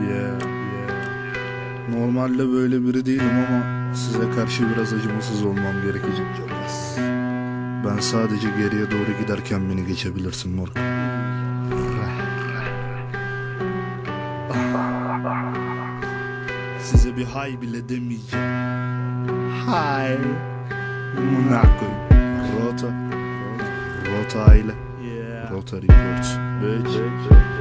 Yeah, yeah. Normalde böyle biri değilim ama size karşı biraz acımasız olmam gerekecek. Ben sadece geriye doğru giderken beni geçebilirsin moruk. Size bir hay bile demeyeceğim. Hay. Koyayım. Rota. Rota aile. Rota Reports. Bitch. Kaldır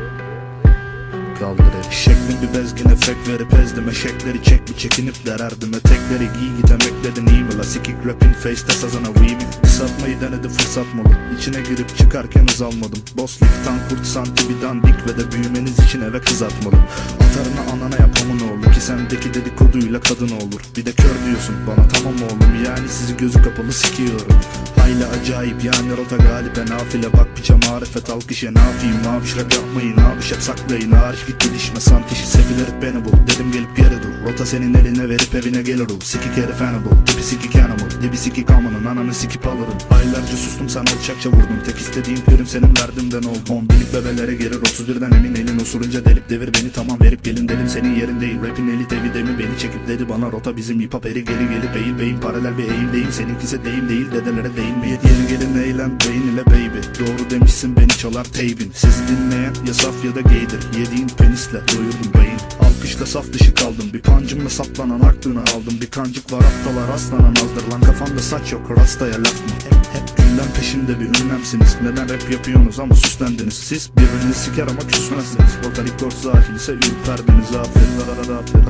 el. Şeklin bir bezgin efekt verip ezdim Eşekleri çek bir çekinip dererdim Etekleri giy git emekledin iyi mi la? Sikik rapin face'te sazana weaving Kısaltmayı denedi fırsat malı İçine girip çıkarken hız almadım Boss ligtan kurt santi bir dandik Ve de büyümeniz için eve kız atmalı Atarını anana yapamın oğlu Ki sendeki dedikoduyla kadın olur. Bir de kör diyorsun bana tamam oğlum. Yani sizi gözü kapalı sikiyorum Hayli acayip yani rota galibe nafile. Bak piça marifet alkış ya ne yapayım Maviş rap yapmayın abiş hep saklayın. Hariç git gidişme santişi sefiler beni bul. Dedim gelip geri dur Rota senin eline verip evine gelir ol Sikik herif animal Tipi sikik animal Dibi sikik amanın ananı sikip alırım. Aylarca sustum sen alçakça vurdun Tek istediğim prim senin derdimden ol On binlik bebelere gelir 31'den emin elin. Osurunca delip devir beni tamam verip gelin dedim. Senin yerin değil Rapin eli tevi demi. Beni çekip dedi bana rota bizim hip hop eri. Geri gelip eğil beyin paralel bir eğim değil Seninkisi deyim değil dedelere değil mi Yeri gelin eğlen beyin ile baby. Doğru demişsin beni çalar teybin Sizi dinleyen ya saf ya da gaydir. Yediğin penisle doyurdum beyin. Alkışla saf dışı kaldım. Bir pancımla saplanan aklını aldım. Bir kancık var aptalar aslanan. Azdır Lan kafamda saç yok rastaya laf mı? Hep hep peşinde bir ünlemsiniz. Neden rap yapıyorsunuz ama süslendiniz? Siz birbirinizi siker ama küsmezsiniz. Rota record sahil ise ürperdiniz afiyet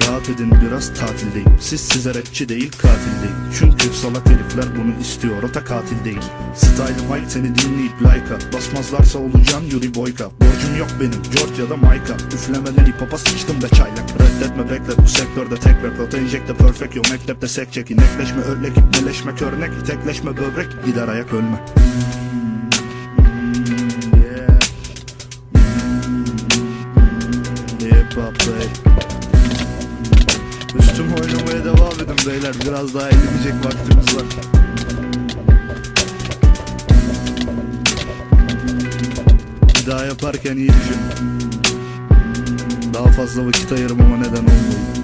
Rahat edin biraz tatildeyim. Siz size rapçi değil katil değil Çünkü salak herifler bunu istiyor Rota katil değil. Style Mike seni dinleyip like'a Basmazlarsa olacaksın Yuri Boyka Borcum yok benim. Georgia'da Mayka Üflemeden hip hop'a sıçtım da çaylak. Reddetme bekle. Bu sektörde tek rap Rota enjekte perfect. Yo mektepte sek çek İnekleşme örlek ipneleşme körnek. Tekleşme böbrek. Gider ayak ölme. Hip hop. Üstüm oynamaya devam edin beyler. Biraz daha eğlenecek vaktimiz var Daha yaparken iyi Daha fazla vakit ayırmama neden olmayın